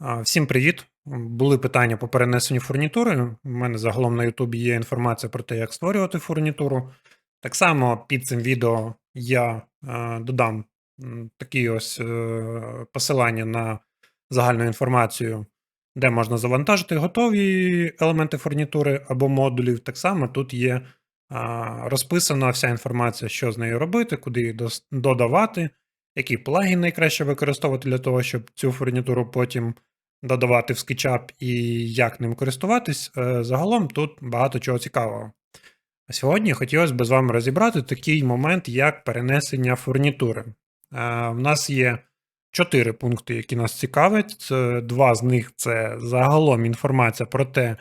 Всім привіт! Були питання по перенесенню фурнітури. У мене загалом на YouTube є інформація про те, як створювати фурнітуру. Так само під цим відео я е, додам такі ось е, посилання на загальну інформацію, де можна завантажити готові елементи фурнітури або модулів. Так само тут є розписана вся інформація, що з нею робити, куди її додавати, який плагін найкраще використовувати для того, щоб цю фурнітуру потім додавати в SketchUp і як ним користуватись. Е, Загалом тут багато чого цікавого. А Сьогодні хотілося б з вами розібрати такий момент, як перенесення фурнітури. Е, В нас є чотири пункти, які нас цікавлять. Два з них це загалом інформація про те,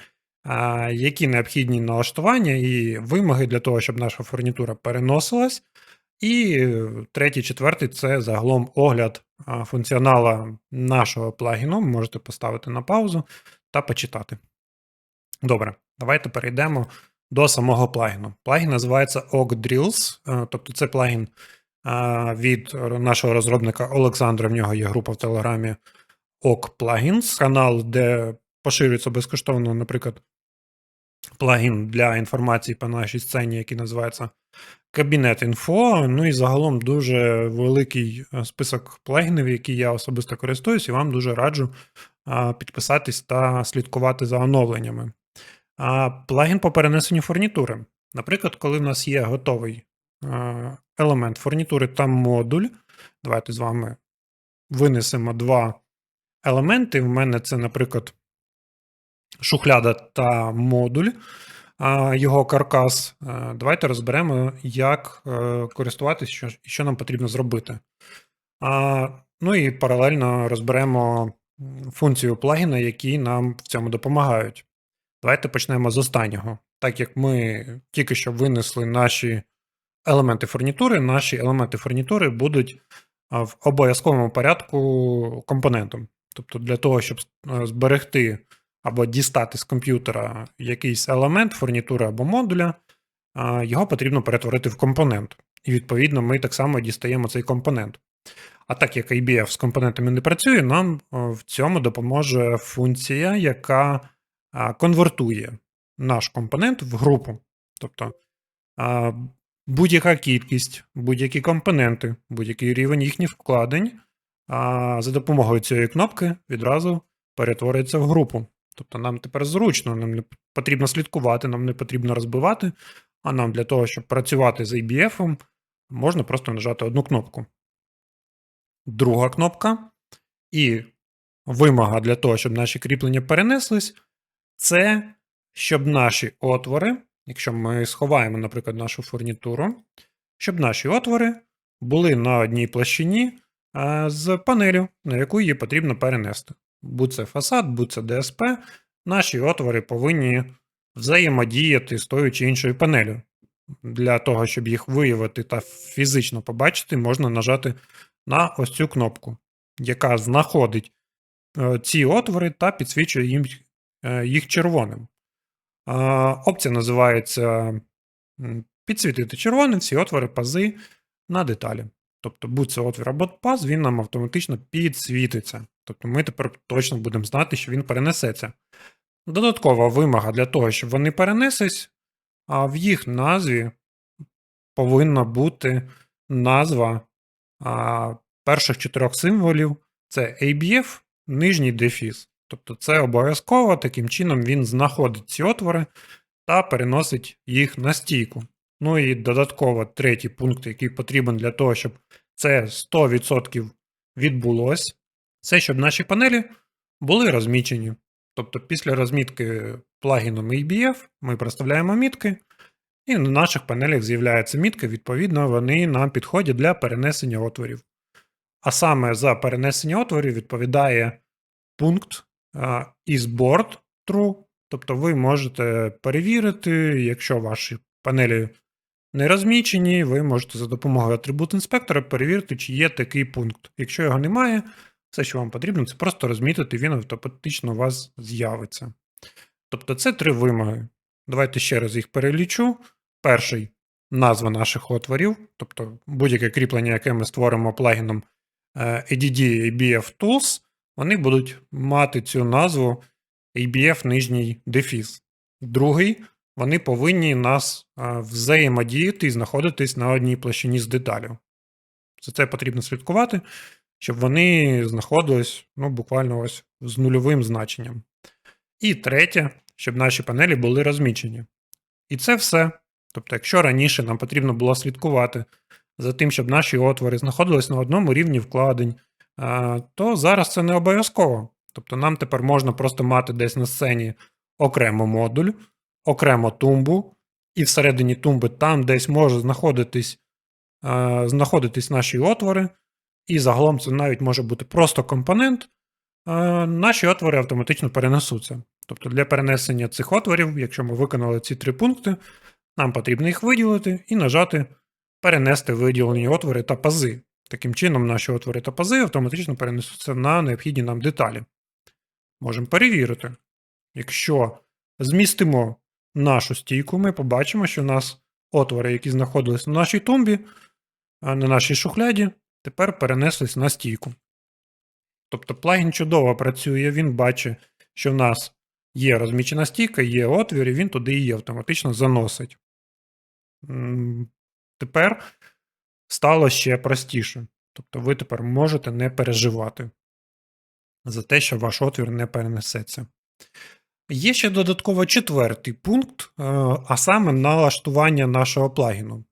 які необхідні налаштування і вимоги для того, щоб наша фурнітура переносилась. І е, третій, четвертий це загалом огляд функціонала нашого плагіну. Можете поставити на паузу та почитати. Добре, давайте перейдемо до самого плагіну. Плагін називається OgDrills, е, тобто це плагін від нашого розробника Олександра. В нього є група в Телеграмі OG Plugins, канал, де поширюється безкоштовно, наприклад, плагін для інформації по нашій сцені, який називається Кабінет інфо. Ну і загалом дуже великий е, список плагінів, які я особисто користуюсь, і вам дуже раджу підписатись та слідкувати за оновленнями. Плагін по перенесенню фурнітури. Наприклад, коли в нас є готовий елемент фурнітури та модуль. Давайте з вами винесемо два елементи. В мене це, наприклад, шухляда та модуль, його каркас. Е, Давайте розберемо, як е, користуватися, що, що нам потрібно зробити. Ну і паралельно розберемо функцію плагіна, які нам в цьому допомагають. Давайте почнемо з останнього. Так як ми тільки що винесли наші елементи фурнітури, наші елементи фурнітури будуть в обов'язковому порядку компонентом. Тобто, для того, щоб е, зберегти або дістати з комп'ютера якийсь елемент фурнітури або модуля, його потрібно перетворити в компонент. І відповідно ми так само дістаємо цей компонент. А так як IBF з компонентами не працює, нам в цьому допоможе функція, яка конвертує наш компонент в групу. Тобто будь-яка кількість, будь-які компоненти, будь-який рівень їхніх вкладень за допомогою цієї кнопки відразу перетворюється в групу. Тобто нам тепер зручно, нам не потрібно слідкувати, нам не потрібно розбивати, а нам для того, щоб працювати з IBF, можна просто нажати одну кнопку. Друга кнопка. І вимога для того, щоб наші кріплення перенеслись, це щоб наші отвори, якщо ми сховаємо, наприклад, нашу фурнітуру, щоб наші отвори були на одній площині з панелю, на яку її потрібно перенести. Будь це фасад, будь це ДСП, наші отвори повинні взаємодіяти з тою чи іншою панелю. Для того, щоб їх виявити та фізично побачити, можна нажати на ось цю кнопку, яка знаходить е, ці отвори та підсвічує їм е, їх червоним. Опція називається підсвітити червоним всі отвори пази на деталі. Тобто, будь це отвір або паз, він нам автоматично підсвітиться. Тобто ми тепер точно будемо знати, що він перенесеться. Додаткова вимога для того, щоб вони перенеслись, а в їх назві повинна бути назва а, перших чотирьох символів це ABF, нижній дефіс. Тобто це обов'язково, таким чином він знаходить ці отвори та переносить їх на стійку. Ну і додатково третій пункт, який потрібен для того, щоб це 100% відбулось, це щоб наші панелі були розмічені. Тобто після розмітки плагіном ABF ми проставляємо мітки, і на наших панелях з'являються мітки, відповідно, вони нам підходять для перенесення отворів. А саме за перенесення отворів відповідає пункт isBoard true. Тобто ви можете перевірити, якщо ваші панелі не розмічені, ви можете за допомогою атрибут інспектора перевірити, чи є такий пункт. Якщо його немає, все, що вам потрібно, це просто розмітити, він автоматично у вас з'явиться. Тобто це три вимоги. Давайте ще раз їх перелічу. Перший назва наших отворів, тобто будь-яке кріплення, яке ми створимо плагіном е, ADD ABF Tools, вони будуть мати цю назву ABF нижній дефіс. Другий, вони повинні нас взаємодіяти і знаходитись на одній площині з деталю. За це потрібно слідкувати, щоб вони знаходились ну, буквально ось з нульовим значенням. І третє, щоб наші панелі були розмічені. І це все. Тобто, якщо раніше нам потрібно було слідкувати за тим, щоб наші отвори знаходились на одному рівні вкладень, то зараз це не обов'язково. Тобто нам тепер можна просто мати десь на сцені окремо модуль, окремо тумбу, і всередині тумби там десь може знаходитись, знаходитись наші отвори, і загалом це навіть може бути просто компонент. Наші отвори автоматично перенесуться. Тобто для перенесення цих отворів, якщо ми виконали ці три пункти, нам потрібно їх виділити і нажати перенести виділені отвори та пази. Таким чином, наші отвори та пази автоматично перенесуться на необхідні нам деталі. Можемо перевірити. Якщо змістимо нашу стійку, ми побачимо, що у нас отвори, які знаходились на нашій тумбі, на нашій шухляді, тепер перенеслись на стійку. Тобто плагін чудово працює, він бачить, що в нас є розмічена стійка, є отвір, і він туди її автоматично заносить. Тепер стало ще простіше. Тобто ви тепер можете не переживати за те, що ваш отвір не перенесеться. Є ще додатково четвертий пункт, е, а саме налаштування нашого плагіну.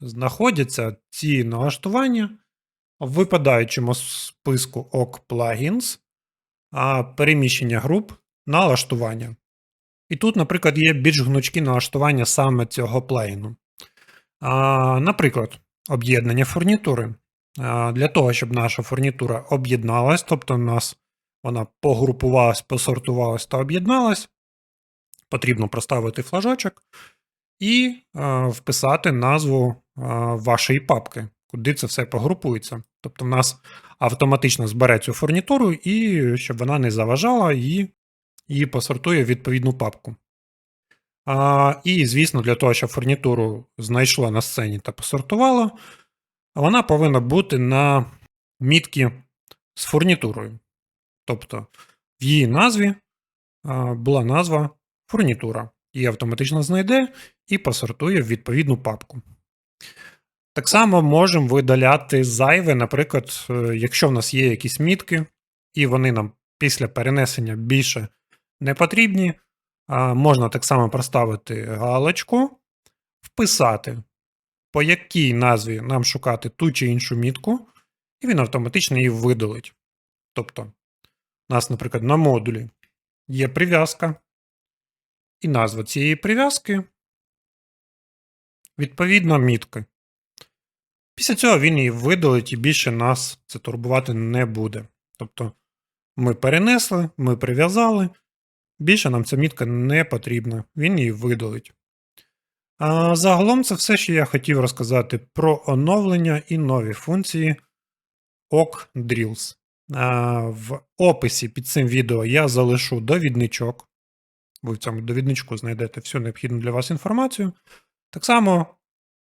Знаходяться ці налаштування в випадаючому списку OK Plugins, переміщення груп налаштування. І тут, наприклад, є більш гнучкі налаштування саме цього плагіну. А, Наприклад, об'єднання фурнітури. Для того, щоб наша фурнітура об'єдналась, тобто у нас вона погрупувалась, посортувалась та об'єдналась, потрібно проставити флажочок і вписати назву вашої папки, куди це все погрупується. Тобто, в нас автоматично збере цю фурнітуру, і щоб вона не заважала, її, її посортує в відповідну папку. А, І, звісно, для того, щоб фурнітуру знайшло на сцені та посортувало, вона повинна бути на мітки з фурнітурою. Тобто в її назві а, була назва фурнітура. Її автоматично знайде і посортує в відповідну папку. Так само можемо видаляти зайве, наприклад, е, якщо в нас є якісь мітки, і вони нам після перенесення більше не потрібні. Можна так само проставити галочку, вписати, по якій назві нам шукати ту чи іншу мітку, і він автоматично її видалить. Тобто, у нас, наприклад, на модулі є прив'язка, і назва цієї прив'язки відповідно мітки. Після цього він її видалить і більше нас це турбувати не буде. Тобто, ми перенесли, ми прив'язали. Більше нам ця мітка не потрібна, він її видалить. А загалом це все, що я хотів розказати про оновлення і нові функції OK Drills. А, в описі під цим відео я залишу довідничок. Ви в цьому довідничку знайдете всю необхідну для вас інформацію. Так само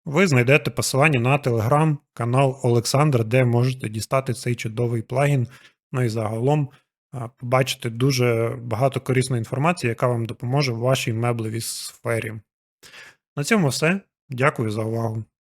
ви знайдете посилання на телеграм-канал Олександра, де можете дістати цей чудовий плагін. Ну і загалом побачити дуже багато корисної інформації, яка вам допоможе в вашій меблевій сфері. На цьому все. Дякую за увагу.